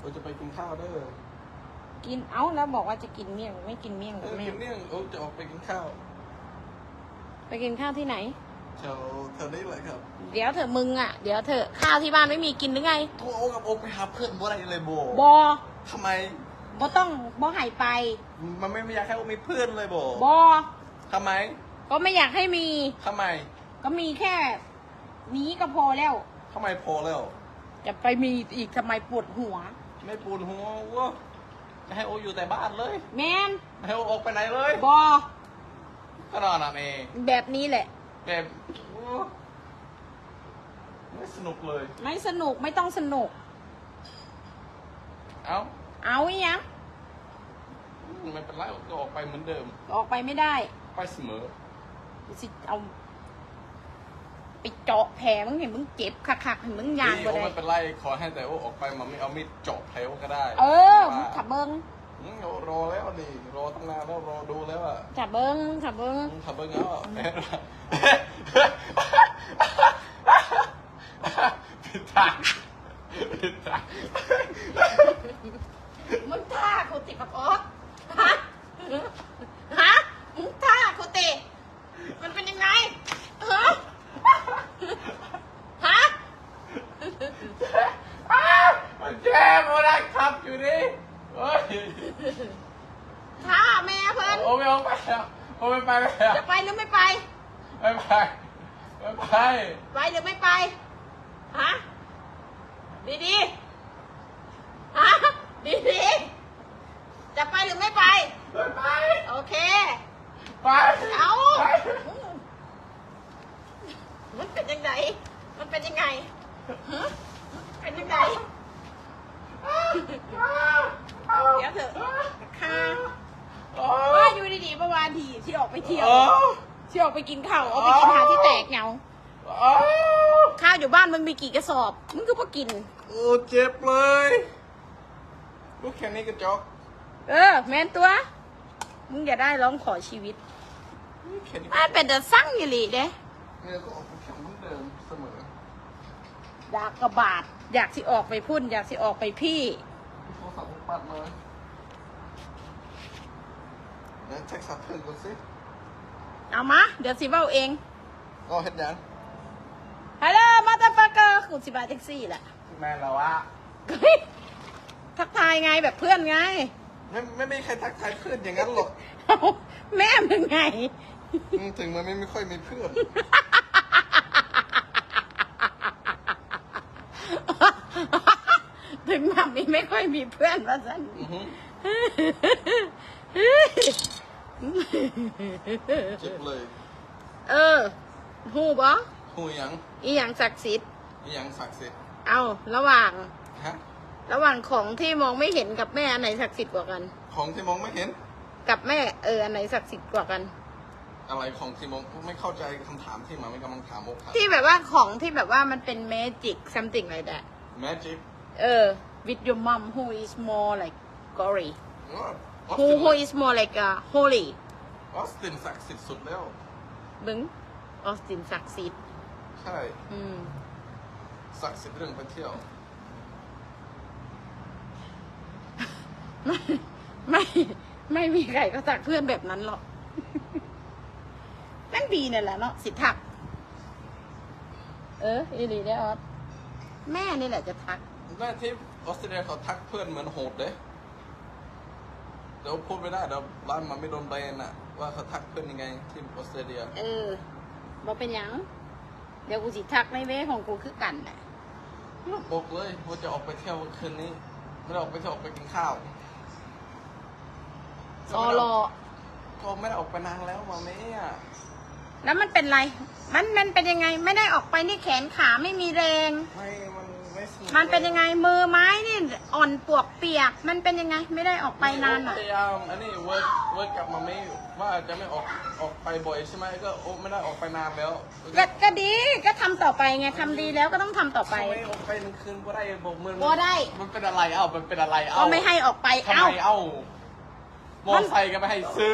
เราจะไปกินข้าวเด้อกินเอ้าแล้วบอกว่าจะกินเมี่ยงไม่กินเมี่ยงเอกับอแม่กินเนี่ยโอ้จะออกไปกินข้าวไปกินข้าวที่ไหน แถวแถวนี้เลยครับเดี๋ยวเถอะมึงอะเดี๋ยวเถอะข้าวที่บ้านไม่มีกินหรือไงโทรโอกับโอไปหาเพื่อนบ่อะไรเลยโบบอทำไมบอต้องบอใหายไปมันไม่อยากให้โอมีเพื่อนเลยโบบอทำไมก็ไม่อยากให้มี ทำไมก็มีแค่นี้ก็พอแล้ว ทำไมพอแล้วจะไปมีอีกทำไมปวดหัว ไม่ปวดหัววะจะให้โออยู่แต่บ้านเลยแมนไม่ให้โอออกไปไหนเลยบอก็นอนอะเมย์แบบนี้แหละ แบบโอ้ไม่สนุกเลย ไม่สนุกไม่ต้องสนุก เอ้าเอาอีหยังไม่เป็นไรก็ออกไปเหมือนเดิม ออกไปไม่ได้ ไปเสมอสิเอา ไปเจาะแผลมึงเห็นมึงเจ็บคักๆเห็นมึงยางนี่ก็โอ้ได้ไม่เป็นไรขอให้แต่โอ้ออกไปมันไม่เอามีดเจาะแผลก็ได้ เออมึงว่าขับเบิ้งอืมรอแล้วดิรอตั้งนานแล้วรอดูแล้วอะขับเบิ้งขับเบิ้งอืมขับเบิ้งแล้วอะผิดทางผิดทางมึงท่ากูติปักออสฮะฮะมึงท่ากูติมันเป็นยังไงฮะฮะ อ้าวมันแย่มาได้ครับอยู่นี่เฮ้ย ท่าแม่เพิ่น โอ้ไม่เอาไปแล้วโอ้ไม่ไปแล้ว จะไปหรือไม่ไป ไม่ไปไม่ไป ไปหรือไม่ไป ฮะ ดีดีๆฮะ ดีดีๆจะไปหรือไม่ไป ไม่ไป โอเค ไป เอา ไป มันเป็นยังไง มันเป็นยังไงฮะเป็นยังไง เดี๋ยวเถอะค่ะ โอ้ ว่าอยู่ดีๆเมื่อวานทีที่ออกไปเที่ยว โอ้ ที่ออก ไปกินข้าวเอาไปกินหาที่แตกเหงาโอ้ข้าวอยู่บ้านมึงมีกี่กระสอบมึงก็พอกินโอ้เจ็บเลยลูกแค่นี้กระจอกเออ แม่นตัว มึงอย่าได้ร้องขอชีวิตแค่นี้มันเป็นแต่สั่งอยู่หลีเด้เนี่ยก็ออกไปแข่งเหมือนเดิมเสมออยากกระบาด อยากสิออกไปพุ่น อยากสิออกไปพี่โทรศัพท์ผมปัดเลยนะเช็คสับเพิ่มก่อนสิ เอามา เดี๋ยวสิเบ้าเอง ก็เห็นยังฮัลโหลมาตาฟักเกอร์กูสิบาแท็กซี่แหละแม่เราอะเฮ้ยทักทายไงแบบเพื่อนไง ไม่ไม่มีใครทักทายเพื่อนอย่างนั้นหรอกเอ้าแม่มึงไง อืมถึงมันไม่ไม่ค่อยมีเพื่อน ถึงแบบนี้ไม่ค่อยมีเพื่อนว่าสัน อือหือ เจ็บเลย เออหูบอหูยังอีหยังศักดิ์สิทธิ์อีหยังศักดิ์สิทธิ์เอาระหว่าง ฮะ ระหว่างของที่มองไม่เห็นกับแม่อันไหนศักดิ์สิทธิ์กว่ากัน ของที่มองไม่เห็น กับแม่เอออันไหนศักดิ์สิทธิ์กว่ากัน อะไรของที่มองไม่เข้าใจคำถามที่หมาไม่กำลังถามโอครับที่แบบว่าของที่แบบว่ามันเป็น magic something like that magic เออ with your mom who is more like gory ออ who who is more like uh, holy ออสตินศักดิ์สิทธิ์สุดแล้ว บึงออสตินศักดิ์สิทธิ์ใช่อืมศักดิ์สิทธิ์เรื่องไปเที่ยว ไม่ไม่ไม่มีใครก็ทักเพื่อนแบบนั้นหรอกนั่นดีเนี่ยแหละเนาะสิทัก เอออีหลีได้ออสแม่นี่แหละจะทักแม่ที่ออสเตรเลียเขาทักเพื่อนเหมือนโหดเด้ เดี๋ยวพูดไม่ได้เดี๋ยวร้านมันไม่โดนแบนอะว่าเขาทักเพื่อนยังไงที่ออสเตรเลียเออบอกเป็นหยัง เดี๋ยวกูสิทักในเวของกูคือกันแหละบอกเลยว่าจะออกไปเที่ยวคืนนี้ไม่ได้ออกไปเที่ยวออกไปกินข้าวรอรอก็ไม่ได้ออกไปนานแล้วมาเม่อะแล้วมันเป็นไร มันมันเป็นยังไง ไม่ได้ออกไปนี่แขนขาไม่มีแรง ไม่ มันไม่สนุกมันเป็นยังไงมือไม้นี่อ่อนปวกเปียก มันเป็นยังไงไม่ได้ออกไปนานพอะยายามอันนี้เวิร์กเวิร์กกับมาเม่ว่าจะไม่ออกออกไปบ่อยใช่ไหมก็โอ้ไม่ได้ออกไปนานแล้วก็ก็ดีก็ทำต่อไปไงทำดีแล้วก็ต้องทำต่อไปทำไมออกไปหนึ่งคืนก็ได้บอกมือบ่ได้ มันเป็นอะไรเอ้ามันเป็นอะไรเอ้าก็ไม่ให้ออกไปทำเอ้าไมเอ้ามอไซค์ก็ไม่ให้ซื้อ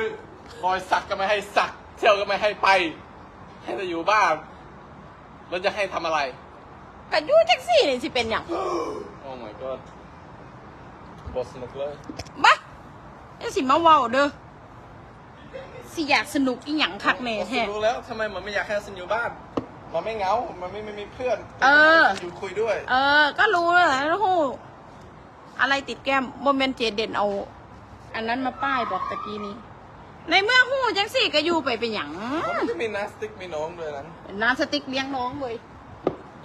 รอยสักก็ไม่ให้สัก เที่ยวก็ไม่ให้ไป ให้แต่อยู่บ้านแล้วจะให้ทำอะไร ก็อยูแท็กซี่นี่สิเป็นอย่างโอ้ my god บทสนุกเลยบ้าไอ้สิมาเว้าเด้อสิอยากสนุกอีหยังคักแน่แท้ รู้แล้วทำไมมันไม่อยากให้ฉันอยู่บ้าน มันไม่เหงา มันไม่ไม่มีเพื่อนเอออยู่คุยด้วย เออ ก็รู้แล้วแล้วฮู้อะไรติดแก้มบ่แม่นเจเด่นเอา อันนั้นมาป้ายบอกตะกี้นี้ ในเมื่อฮู้จังสี่ก็อยู่ไปเป็นหยังมันจะมีนาสติกมีน้องด้วยนั้นน้ำสติ๊กเลี้ยงน้องเว้ย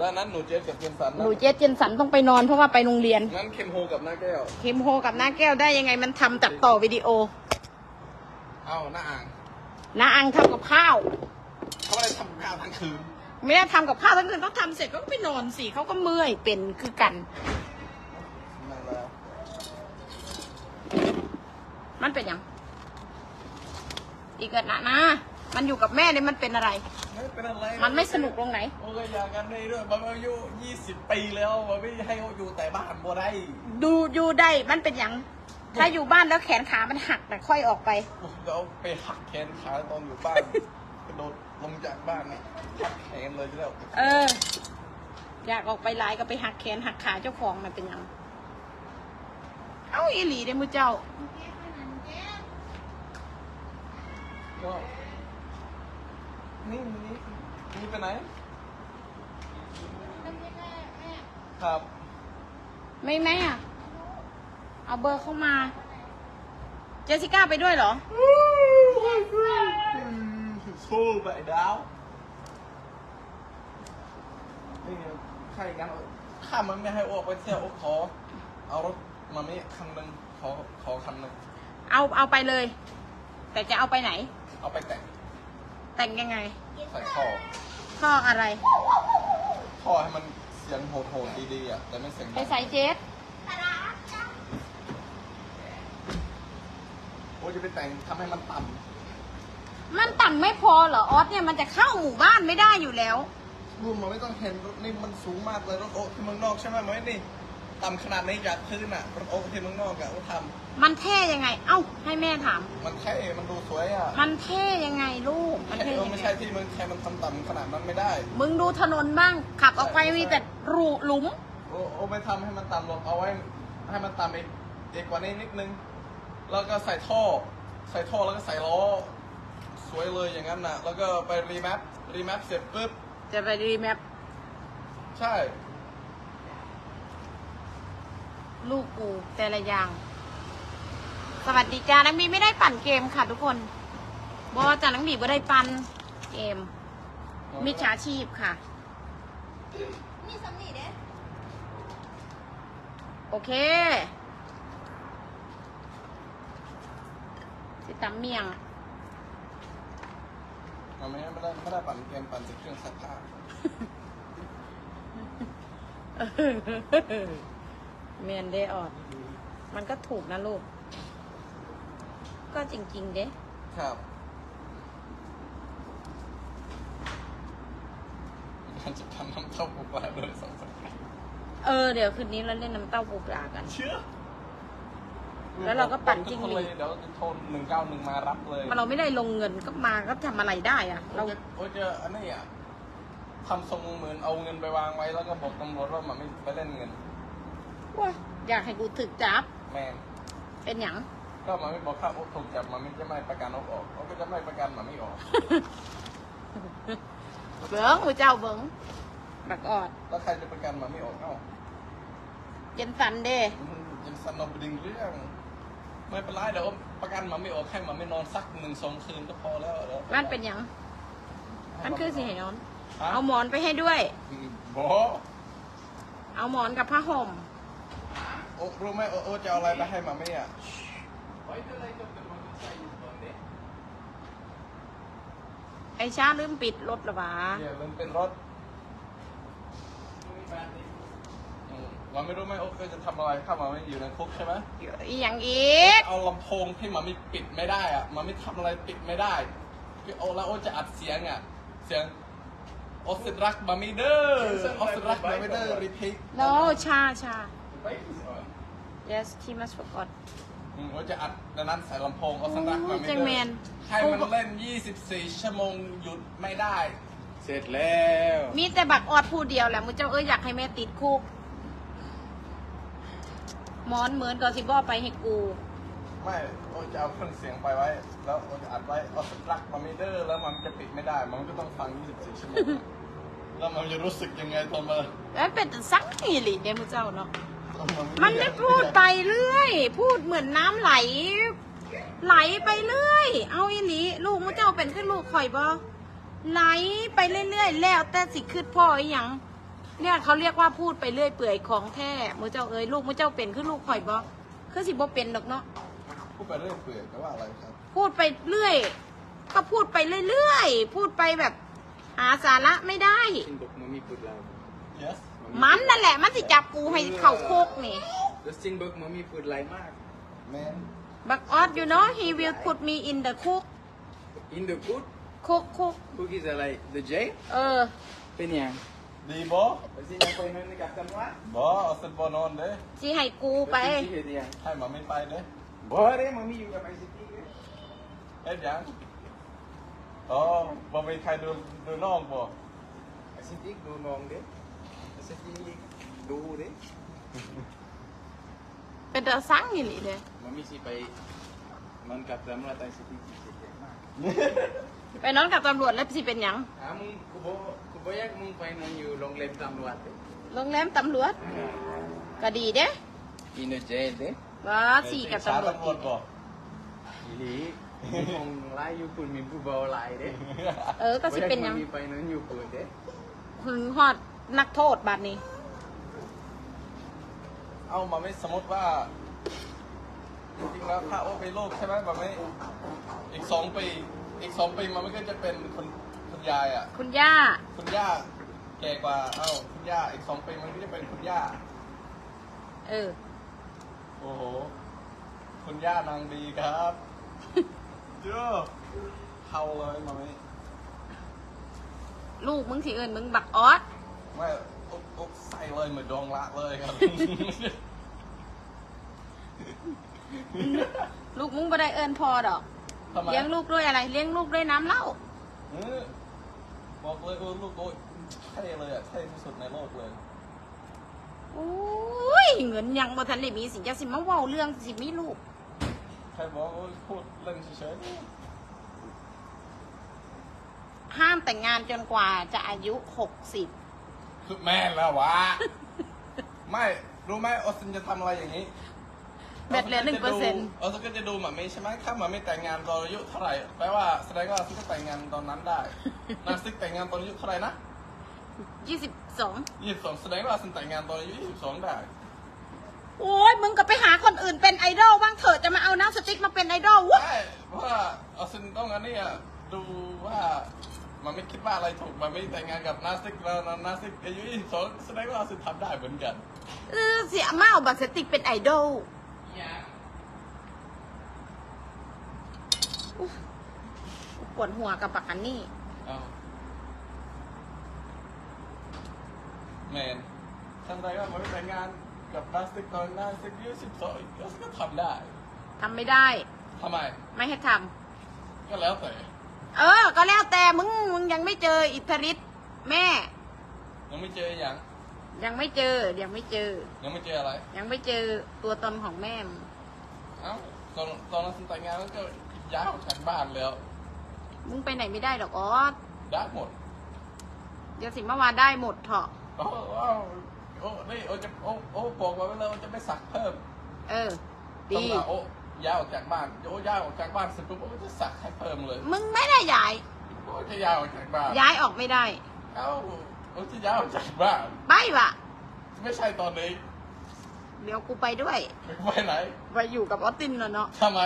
ด้านนั้นหนูเจสกับเจนสันหนูเจเจนสันต้องไปนอนเพราะว่าไปโรงเรียน งั้นเคนโฮกับหน้าแก้วเคมโฮกับหน้าแก้วได้ยังไงมันทำตัดต่อวิดีโอเอ้าหน้าอ่างน้าอังทำกับข้าว เขาไม่ได้ทำข้าวทั้งคืน ไม่ได้ทำกับข้าวทั้งคืนต้องทำเสร็จก็ไปนอนสิเขาก็เมื่อยเป็นคือกัน นั่นแล้วมันเป็นหยังอีกอะนะนะ มันอยู่กับแม่เนี่ยมันเป็นอะไร ไม่เป็นอะไรมันไม่สนุกตรงไหน โอ้ยอย่างนั้นได้ด้วยมันอายุยี่สิบปีแล้วมันไม่ให้เขาอยู่แต่บ้านบ่ได้ดูอยู่ได้มันเป็นหยังถ้าอยู่บ้านแล้วแขนขามันหักแต่ค่อยออกไปเราไปหักแขนขาตอนอยู่บ้านกระโดดลงจากบ้านนี่หักแขนเลยทีเดียวเออ อยากออกไปไลายก็ไปหักแขนหักขาเจ้าของมันเป็นหยังเอ้าอีหลีเด้มือเจ้าก็ นี่นี่นี่ไปไหนครับ ไม่แม่อะเอาเบอร์เข้ามา เจสสิก้าไปด้วยเหรอ สู้ไปดาวนี่ไงใครกันข้ามันไม่ให้ออกไปเที่ยวโอ้ขอ เอารถมาไม่คันหนึ่งขอขอคันหนึ่งเอาเอาไปเลย แต่จะเอาไปไหน เอาไปแต่ง แต่งยังไง ใส่ท่อท่ออะไรท่อให้มันเสียงโหดๆดีๆอะแต่ไม่เสียงไปดังใส่เจสโอ้จะไปแต่งทำให้มันต่มันต่ำไม่พอเหรอออสเนี่ยมันจะเข้าหมู่บ้านไม่ได้อยู่แล้วำรูมมันไม่ต้องเห็นรถนี่มันสูงมากเลยรถโอ๊ตที่เมืองนอกใช่ไหมมันไม่นี่ ต่ำขนาดนี้จากพื้นอะรถโอ๊ตที่เมืองนอกอะเขาทมันเท่ยังไง เอ้า ให้แม่ถามำมันเท่มันดูสวยอะมันเท่ยังไงลูก มันเท่เท่เออยังไม่ไง ใช่ที่เมืองไทยมันทำต่ำขนาดนั้นไม่ได้ มึงดูถนนบ้าง ขับออกไปมีแต่รูหลุม โอ้โอ้ไม่ทำให้มันต่ำหรอกเอาไว้ ให้มันต่ำอีกเอกกว่านี้นิดนึง แล้วก็ใส่ท่อ ใส่ท่อแล้วก็ใส่ล้อ สวยเลยอย่างนั้นน่ะ แล้วก็ไปรีแมปรีแมปเสร็จปุ๊บ จะไปรีแมปใช่ ลูกกูแต่ละอย่าง สวัสดีจ้านังบีไม่ได้ปั่นเกมค่ะทุกคนบอจ้านังบีไม่ได้ปั่นเกม มิจฉาชีพค่ะ มีสำนีเด้โอเคสิตำเมียงมันไม่ไม่ได้ไม่ได้ปั่นเกมปั่นจากเครื่องซักผ้า เมียนเดออด มันก็ถูกนะลูก ก็จริง ๆ เด้ ครับมันจะทำน้ำเต้าปูปลาด้วยสองสามครั้งเออเดี๋ยวคืนนี้เราเล่นน้ำเต้าปูปลากัน เชื่อแล้วเราก็ปั่นจิ้งหรีดทุกคนเลยเดี๋ยวจะโทรหนึ่งเก้าหนึ่งมารับเลยมันเราไม่ได้ลงเงินก็มาก็ทำอะไรได้อะเราโอ้ยจะโอ้ยจะอันนี้อะทำทรงเหมือนเอาเงินไปวางไว้แล้วก็บอกตำรวจว่ามันไม่ไปเล่นเงิน ว้าอยากให้กูถึกจับ แม่งเป็นหยัง ก็มันไม่บอกค่าโอ๊ตถูกจับมันไม่จะไม่ประกันโอ๊ตออกเขาก็จะไม่ประกันมันไม่ออกเบิ้งหัวเจ้าเบิ้งบักออดแล้วใครจะประกันมันไม่ออกเอ้าเย็นสันเด้มันยังสนุกดึงเรื่องไม่เป็นไรเดี๋ยวประกันมันไม่ออกให้มันไม่นอนสักหนึ่งสองคืนก็พอแล้วดี๋ยวมันเป็นหยัง มันคือสิให้นอนฮะเอาหมอนไปให้ด้วย บอเอาหมอนกับผ้าห่ม โอ๊ตรู้ไหมโอ๊ตโอ๊ตจะเอาอะไรไปให้มันไม่อะไอชาลืมปิดรถหรอวะเดี๋ยวมันเป็นรถอืมเราไม่รู้ไหมโอ๊ตเคยจะทำอะไรถ้ามันไม่อยู่ในคุกใช่ไหมอีหยังอีกเอาลำโพงที่มันไม่ปิดไม่ได้อะมันไม่ทำอะไรปิดไม่ได้คือโอแล้วโอจะอัดเสียงอะเสียงโอสรักบามิเดอร์โอสรักบามิเดอร์รีพีทโนชาชา yes he must forgot โอจะอัดดังนั้นใส่ลำโพงโอสรักบามิโอ้ยเดจัองแมนร์ให้มันเล่น 24 ชั่วโมงหยุดไม่ได้ เสร็จแล้วมีแต่บักออดผู้เดียวแหละมึงเจ้าเอ้ยอยากให้แม่ติดคุกหมอนเหมือนกับสิบอไปให้กูไม่โอจะเอาเครื่องเสียงไปไว้ แล้วโอจะอัดไว้เอาสปลักมาไม่เดอร์แล้วมันจะปิดไม่ได้ มันก็ต้องฟัง 24 ชั่วโมง แล้วมันจะรู้สึกยังไงตอนมา แล้วเป็นสักอีหลีเดมุเจ้าเนาะตอน มันได้พูดไปเรื่อย พูดเหมือนน้ำไหล ไหลไปเรื่อย เอาอีหลีลูกมุเจ้าเป็นขึ้นลูกข่อยบ่ไหลไปเรื่อยๆ แล้วแต่สิขึ้นพ่ออีหยังเนี่ยเขาเรียกว่าพูดไปเรื่อยเปื่อยของแท้มุเจ้าเอ้ยลูกมุเจ้าเป็นขึ้นลูกข่อยบ่คือสิบ่เป็นดอกเนาะพูดไปเรื่อยเปื่อยแปลว่าอะไรครับ พูดไปเรื่อย ก็พูดไปเรื่อยๆ พูดไปแบบหาสาระไม่ได้ Sin bok mami put lao. yes มันนั่นแหละ มันสิจับกูให้เข่าโคกนี่ The sin bok mami put lai mak. man บักออด you know he will put me in the cook In the cook, cook cook cook is like the J. เออ Penyang. ดีบอ Kasi yang pa inon ni Captain Wa. บอเอาเส้นบอนอนเด้สิให้กูไป Kasi si Penyang. ให้มาไม่ไปเด้ Bore mami juga mai siti. เอ็ดยังอ๋อบอมีใครดูดูน้องบอ Siti do nong de. Siti do de. เป็นตาสังนี่หลีเลย Mami si pai non Captain Wa tay siti si siti mak. ไปนอนกับตำรวจแล้วสิเป็นหยัง Among kubo kubo yak mong pai non you long lem tam luat de. โรงแรมตำรวจก็ดีเด้ In the jail de. ว่าสี่กับตำรวจตำรวจบอ Ili. Mong lai you pun min pu bau lai de. เออก็สิเป็นหยัง Mami pai non you pun de. หึงฮอด นักโทษบัดนี้ เอามาไม่สมมติว่าจริงๆแล้วถ้าโอไปโลกใช่ไหมแบบไม่อีกสองปีอีกสองปีมันก็จะเป็นคุณคุณยายอะ คุณย่า คุณย่าแก่กว่า เอ้าคุณย่าอีกสองปีมันก็จะเป็นคุณย่า เออ โอ้โห คุณย่านางดีครับเจ้าเข้าเลยมาไม่ลูกมึงสิเอิญมึงบักออส ไม่อุ๊บอุ๊บใส่เลยเหมือนดองละเลยครับ ลูกมึงบ่ได้เอิญพอดอก ทำไมเลี้ยงลูกด้วยอะไร เลี้ยงลูกด้วยน้ำเหล้า เออบอกเลยเออลูกโอ้ยเท่เลยอะเท่ที่สุดในโลกเลยโอ้ยเงินยังบ่ทันได้มีสิจะสิมาเว้าเรื่องสิมีลูก ใครบอกว่าพูดเล่นเฉยห้ามแต่งงานจนกว่าจะอายุหกสิบ ๆคือแม่นแล้ววะ ไม่รู้ไหมออสซินจะทำอะไรอย่างนี้แบตเหลือหนึ่งเปอร์เซ็นต์ออสซินก็จะดูหมาไม่ใช่ไหมถ้าหมาไม่แต่งงานตอนอายุเท่าไหร่แปลว่าแสดงว่าออสซินก็แต่งงานตอนนั้นได้นาซิกแต่งงานตอนอายุเท่าไหร่นะยี่สิบสองยี่สิบสองแสดงว่าออสซินแต่งงานตอนอายุยี่สิบสองได้ โอ้ยมึงก็ไปหาคนอื่นเป็นไอดอลบ้างเถอะจะมาเอาน้ำสติ๊กมาเป็นไอดอลวะ ใช่เพราะว่าออสซินต้องอันนี้อะดูว่า มันไม่คิดว่าอะไรถูก มันไม่แต่งงานกับนาซิกแล้วนาซิกอายุยี่สิบสองแสดงว่าออสซินทำได้เหมือนกันเออเสียมาเอาบัตรสติ๊กเป็นไอดอลอุ๊ยปวดหัวกับปักอันนี่อ้าวแมนทำได้ก็มันไม่แต่งงานกับนาซิกตอนนาซิกอายุสิบสองออสซินก็ทำได้ทำไม่ได้ทำไม ไม่ให้ทำก็แล้วแต่ เออ ก็แล้วแต่มึงมึงยังไม่เจออิทธิฤทธิ์แม่ ยังไม่เจออย่าง ยังไม่เจอ ยังไม่เจอ ยังไม่เจออะไร ยังไม่เจอตัวตนของแม่มึงเอ้าตอนตอนนั้นแต่งงานแล้วก็ย้ายออกจากบ้านแล้วมึงไปไหนไม่ได้หรอกออสได้หมดเดี๋ยวสิเมื่อวานได้หมดเถอะ โอ้โอ้โอ้นี่โอ้จะโอ้โอ้บอกไว้แล้วว่าจะไม่สักเพิ่มเออ ดีตำราโอ้ ย้ายออกจากบ้านโอ้ย้ายออกจากบ้านเสร็จปุ๊บโอ้จะสักให้เพิ่มเลยมึงไม่ได้ย้าย โอ้จะย้ายออกจากบ้านย้ายออกไม่ได้ เอ้าโอ้จะย้ายออกจากบ้านไปวะไม่ใช่ตอนนี้เดี๋ยวกูไปด้วยไปไหนไปอยู่กับออสตินแล้วเนาะทำไม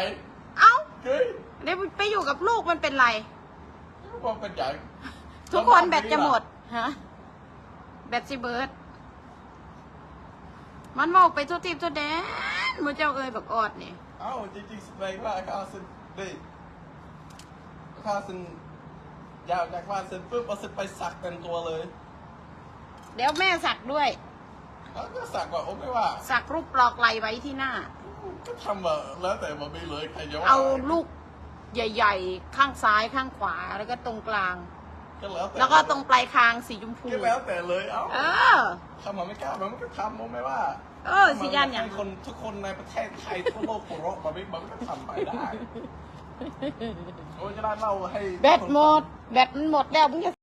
เอ้าเฮ้ยเดี๋ยวไปอยู่กับลูกมันเป็นไรบอกเป็นอย่างทุกคนแบตจะหมดฮะแบตสิเบิร์ดมันมอกไปทุกทีทุกแดนมือเจ้าเอ้ยบักออดเนี่ยเอ้าจริงๆแสดงว่าข้าซึนดิข้าซึนย้ายออกจากบ้านเสร็จปุ๊บเอาซึนไปสักเต็มตัวเลยเดี๋ยวแม่สักด้วย แล้วก็สักว่าโอ้ไม่ว่า สักรูปปลอกไหลไว้ที่หน้า ก็ทำอะแล้วแต่มันไม่เลยใครจะว่าเอาลูกใหญ่ ๆ ข้างซ้ายข้างขวาแล้วก็ตรงกลาง ก็แล้วแต่แล้วก็ตรงปลายคางสีชมพูก็แล้วแต่เลยเอ้าเออทำมันไม่กล้ามันก็ทำโอ้ไม่ว่า เออสิยานอย่างให้คนทุกคนในประเทศไทยทั่วโลกหัวเราะมันไม่มันก็ทำไปได้โอ้ยจะได้เล่าให้แบตหมด แบตมันหมดแล้วมึงจะ